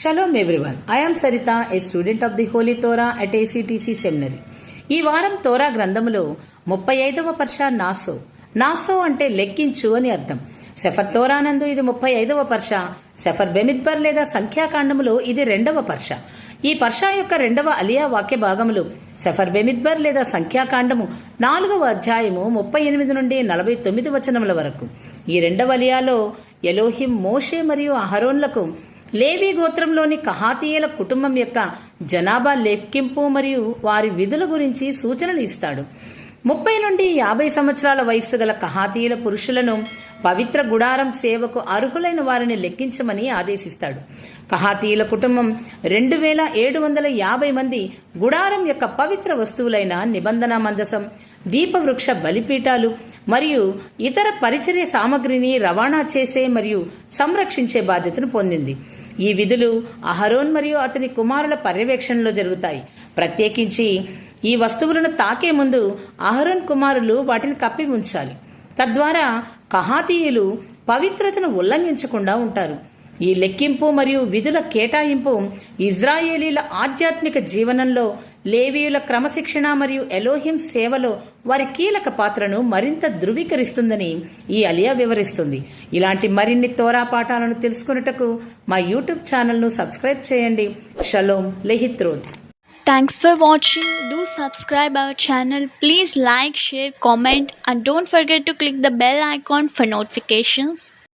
Shalom everyone I'm Sarita a student of the holy Torah at ACTC seminary ఈ వారం తోరా గ్రంథములో ముప్పై ఐదవ పర్ష నాసో. నాసో అంటే లెక్కించు అని అర్థం. సెఫర్ తోరానందు ఇది ముప్పై ఐదవ పర్ష. సెఫర్ బెమిద్బర్ లేదా సంఖ్యాకాండములో ఇది రెండవ పర్ష. ఈ పర్ష యొక్క రెండవ అలియా వాక్య భాగములు సెఫర్ బెమిద్బర్ లేదా సంఖ్యాకాండము నాలుగవ అధ్యాయము ముప్పై ఎనిమిది నుండి నలభై తొమ్మిది వచనముల వరకు. ఈ రెండవ అలియాలో ఎలోహిం మోషే మరియు అహరోన్లకు లేవి గోత్రంలోని కహాతీయుల కుటుంబం యొక్క జనాభా లెక్కింపు మరియు వారి విధుల గురించి సూచనలు ఇస్తాడు. ముప్పై నుండి యాభై సంవత్సరాల వయస్సు గల కహాతీయుల పురుషులను పవిత్ర గుడారం సేవకు అర్హులైన వారిని లెక్కించమని ఆదేశిస్తాడు. కహాతీయుల కుటుంబం రెండు వేల ఏడు వందల యాభై మంది గుడారం యొక్క పవిత్ర వస్తువులైన నిబంధన మందసం దీపవృక్ష బలిపీఠాలు మరియు ఇతర పరిచర్య సామగ్రిని రవాణా చేసే మరియు సంరక్షించే బాధ్యతను పొందింది. ఈ విధులు అహరోన్ మరియు అతని కుమారుల పర్యవేక్షణలో జరుగుతాయి. ప్రత్యేకించి ఈ వస్తువులను తాకే ముందు అహరోన్ కుమారులు వాటిని కప్పి ఉంచాలి తద్వారా కహాతీయులు పవిత్రతను ఉల్లంఘించకుండా ఉంటారు. ఈ లెక్కింపు మరియు విధుల కేటాయింపు ఇజ్రాయేలీల ఆధ్యాత్మిక జీవనంలో లేవీయుల క్రమశిక్షణ మరియు ఎలోహిం సేవలో వారి కీలక పాత్రను మరింత ధృవీకరిస్తుందని ఈ అలియా వివరిస్తుంది ఇలాంటి మరిన్ని తోరా పాఠాలను తెలుసుకున్నటకు మా యూట్యూబ్ ఛానల్ను సబ్స్క్రైబ్ చేయండి షలోం లెహిత్రోత్ Thanks for watching. Do subscribe our channel. Please like, share, comment and don't forget to click the bell icon for notifications.